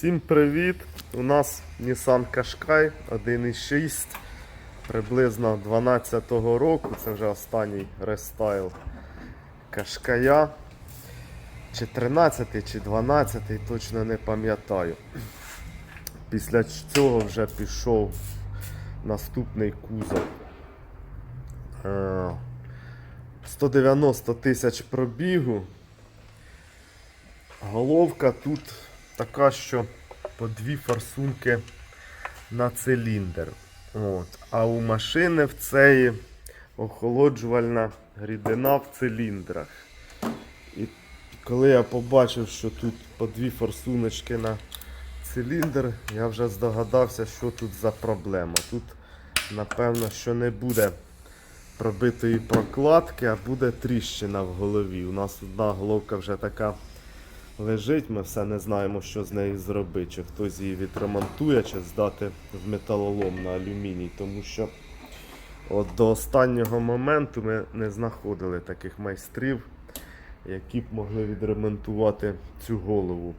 Всім привіт! У нас Nissan Qashqai 1.6 приблизно 12-го року. Це вже останній рестайл Qashqai. Чи 13 чи 12 точно не пам'ятаю. Після цього вже пішов наступний кузов. Е, 190 тисяч пробігу. Головка тут така, що по дві форсунки на циліндр. От. А у машини в цеї охолоджувальна рідина в циліндрах. І коли я побачив, що тут по дві форсуночки на циліндр, я вже здогадався, що тут за проблема. Тут, напевно, що не буде пробитої прокладки, а буде тріщина в голові. У нас одна головка вже така лежить, ми все не знаємо, що з нею зробити. Чи хтось її відремонтує, чи здати в металолом на алюміній. Тому що от до останнього моменту ми не знаходили таких майстрів, які б могли відремонтувати цю голову.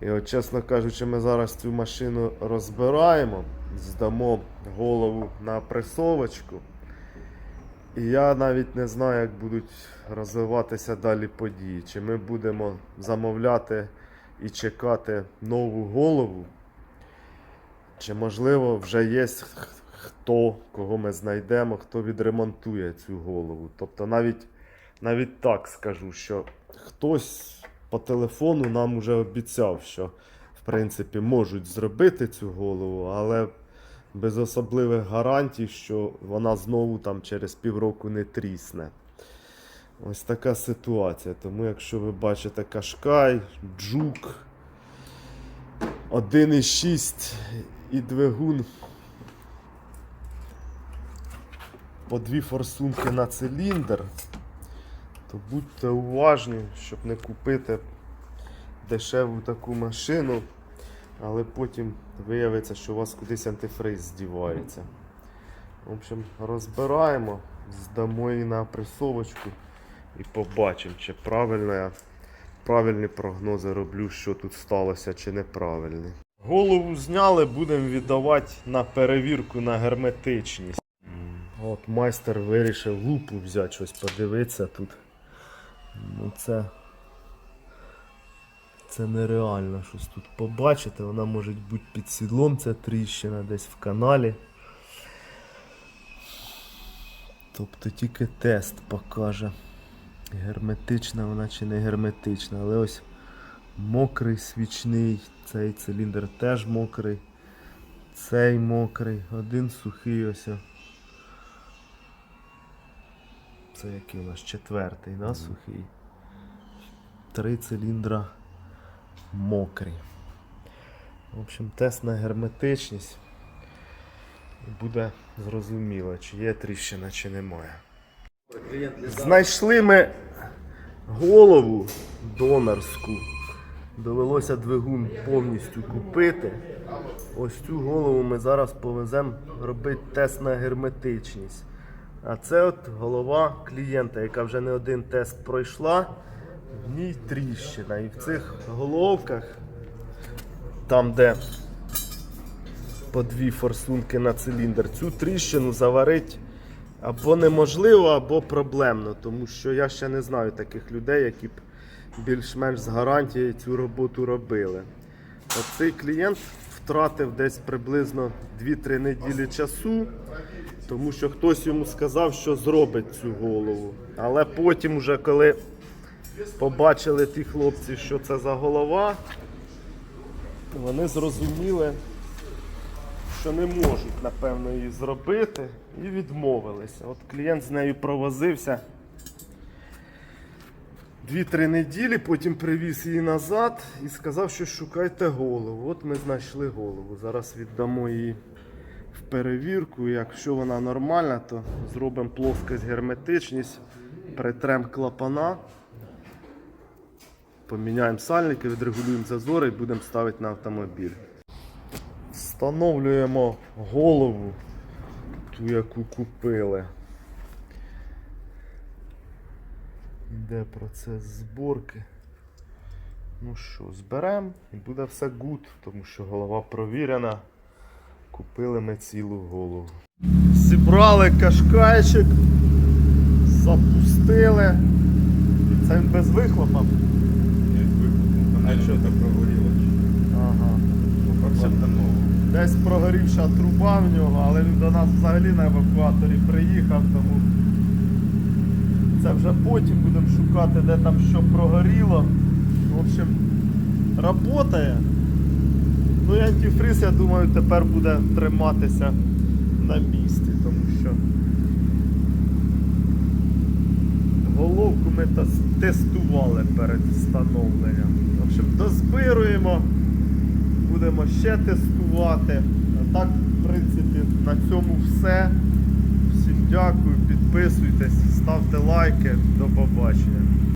І от, чесно кажучи, ми зараз цю машину розбираємо, здамо голову на пресовочку. І я навіть не знаю, як будуть розвиватися далі події. Чи ми будемо замовляти і чекати нову голову, чи можливо вже є хто, кого ми знайдемо, хто відремонтує цю голову. Тобто навіть, навіть так скажу, що хтось по телефону нам вже обіцяв, що в принципі можуть зробити цю голову, але без особливих гарантій, що вона знову там через півроку не трісне. Ось така ситуація. Тому якщо ви бачите Кашкай, Джук 1,6 і двигун по дві форсунки на циліндр, то будьте уважні, щоб не купити дешеву таку машину але потім виявиться, що у вас кудись антифриз здівається. В общем, розбираємо, здамо її на пресовочку і побачимо, чи правильно я правильні прогнози роблю, що тут сталося, чи неправильні. Голову зняли, будемо віддавати на перевірку на герметичність. От майстер вирішив лупу взяти, щось подивитися тут. Ну це це нереально щось тут побачити. Вона може бути під сідлом, ця тріщина десь в каналі. Тобто тільки тест покаже. Герметична вона чи не герметична. Але ось мокрий свічний, цей циліндр теж мокрий. Цей мокрий, один сухий ось. Це який у нас четвертий, да, сухий. Три циліндра мокрі. В общем, тест на герметичність. Буде зрозуміло, чи є тріщина, чи немає. Знайшли ми голову донорську. Довелося двигун повністю купити. Ось цю голову ми зараз повеземо робити тест на герметичність. А це от голова клієнта, яка вже не один тест пройшла. Ній тріщина. І в цих головках, там де по дві форсунки на циліндр, цю тріщину заварити або неможливо, або проблемно. Тому що я ще не знаю таких людей, які б більш-менш з гарантією цю роботу робили. От цей клієнт втратив десь приблизно 2-3 неділі часу, тому що хтось йому сказав, що зробить цю голову. Але потім, уже коли побачили ті хлопці, що це за голова, вони зрозуміли, що не можуть, напевно, її зробити, і відмовилися. От клієнт з нею провозився 2-3 неділі, потім привіз її назад і сказав, що шукайте голову. От ми знайшли голову. Зараз віддамо її в перевірку. Якщо вона нормальна, то зробимо плоскость герметичність, притрем клапана. Поміняємо сальники, відрегулюємо зазори і будемо ставити на автомобіль. Встановлюємо голову, ту, яку купили. Йде процес зборки. Ну що, зберемо і буде все гуд, тому що голова провірена. Купили ми цілу голову. Зібрали кашкайчик, запустили. Це він без вихлопа. А що так прогоріло? Ага. Це. Десь прогорівша труба в нього, але він до нас взагалі на евакуаторі приїхав, тому це вже потім будемо шукати, де там що прогоріло. В общем, працює. Ну і антифриз, я думаю, тепер буде триматися на місці, тому що головку ми тестували перед встановленням. В дозбируємо будемо ще тестувати. А так, в принципі, на цьому все. Всім дякую, підписуйтесь, ставте лайки. До побачення.